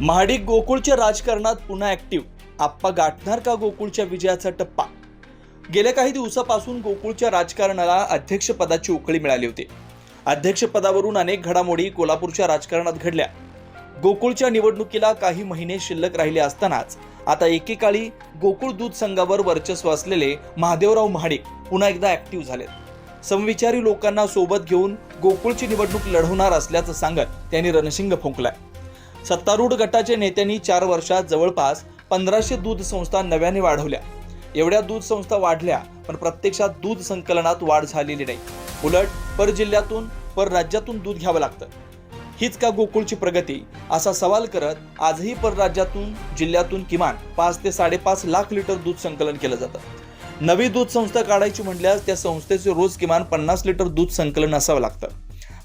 महाडिक गोकुळच्या राजकारणात पुन्हा ॲक्टिव्ह आप्पा गाठणार का गोकुळच्या विजयाचा टप्पा? गेल्या काही दिवसापासून गोकुळच्या राजकारणाला अध्यक्षपदाची उकळी मिळाली होती. अध्यक्षपदावरून अनेक घडामोडी कोल्हापूरच्या राजकारणात घडल्या. गोकुळच्या निवडणुकीला काही महिने शिल्लक राहिले असतानाच आता एकेकाळी गोकुळ दूध संघावर वर्चस्व असलेले महादेवराव महाडिक पुन्हा एकदा ॲक्टिव्ह झालेत. समविचारी लोकांना सोबत घेऊन गोकुळची निवडणूक लढवणार असल्याचं सांगत त्यांनी रणशिंग फुंकलाय. सत्तारूढ गटाच्या नेत्यांनी चार वर्षात जवळपास पंधराशे दूध संस्था नव्याने वाढवल्या. एवढ्या दूध संस्था वाढल्या पण प्रत्यक्षात दूध संकलनात वाढ झालेली नाही. उलट पर जिल्ह्यातून पर राज्यातून दूध घ्यावं लागतं. हीच का गोकुळची प्रगती? असा सवाल करत आजही परराज्यातून जिल्ह्यातून किमान पाच ते साडेपाच लाख लिटर दूध संकलन केलं जातं. नवी दूध संस्था काढायची म्हटल्यास त्या संस्थेचे रोज किमान पन्नास लिटर दूध संकलन असावं लागतं.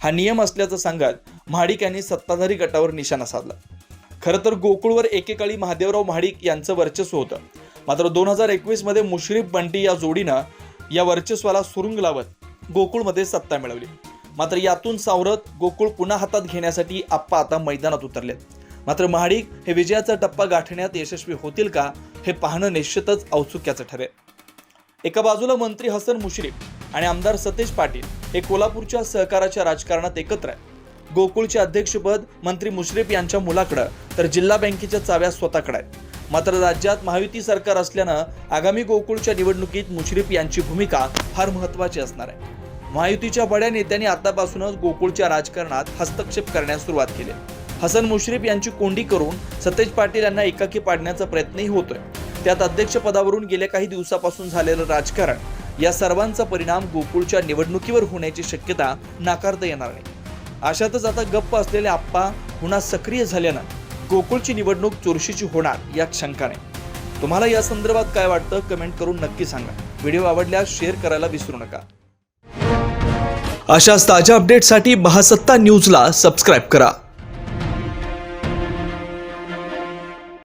हा नियम असल्याचं सांगत महाडिक यांनी सत्ताधारी गटावर निशाणा साधला. खरं तर गोकुळवर एकेकाळी महादेवराव महाडिक यांचं वर्चस्व होतं. मात्र दोन हजार एकवीसमध्ये मुश्रीफ बंटी या जोडीनं या वर्चस्वाला सुरुंग लावत गोकुळमध्ये सत्ता मिळवली. मात्र यातून सावरत गोकुळ पुन्हा हातात घेण्यासाठी आप्पा आता मैदानात उतरलेत. मात्र महाडिक हे विजयाचा टप्पा गाठण्यात यशस्वी होतील का हे पाहणं निश्चितच औत्सुक्याचं ठरेल. एका बाजूला मंत्री हसन मुश्रीफ आणि आमदार सतेज पाटील हे कोल्हापूरच्या सहकाराच्या राजकारणात एकत्र आहेत. गोकुळचे अध्यक्षपद मंत्री मुश्रीफ यांच्या मुलाकडं तर जिल्हा बँकेच्या चाव्या स्वतःकडे आहेत. मात्र राज्यात महायुती सरकार असल्यानं आगामी गोकुळच्या निवडणुकीत मुश्रीफ यांची भूमिका फार महत्वाची असणार आहे. महायुतीच्या बड्या नेत्यांनी आतापासूनच गोकुळच्या राजकारणात हस्तक्षेप करण्यास सुरुवात केली. हसन मुश्रीफ यांची कोंडी करून सतेज पाटील यांना एकाकी पाडण्याचा प्रयत्नही होतोय. त्यात अध्यक्षपदावरून गेल्या काही दिवसापासून झालेलं राजकारण या सर्वांचा परिणाम गोकुळच्या निवडणुकीवर होण्याची शक्यता नाकारता येणार नाही. अशातच आता गप्प असलेले आप्पा पुन्हा सक्रिय झाल्यानं गोकुळची निवडणूक चुरशीची होणार यात शंका नाही. तुम्हाला या संदर्भात काय वाटतं कमेंट करून नक्की सांगा. व्हिडिओ आवडल्यास शेअर करायला विसरू नका. अशाच ताज्या अपडेटसाठी महासत्ता न्यूजला सबस्क्राईब करा.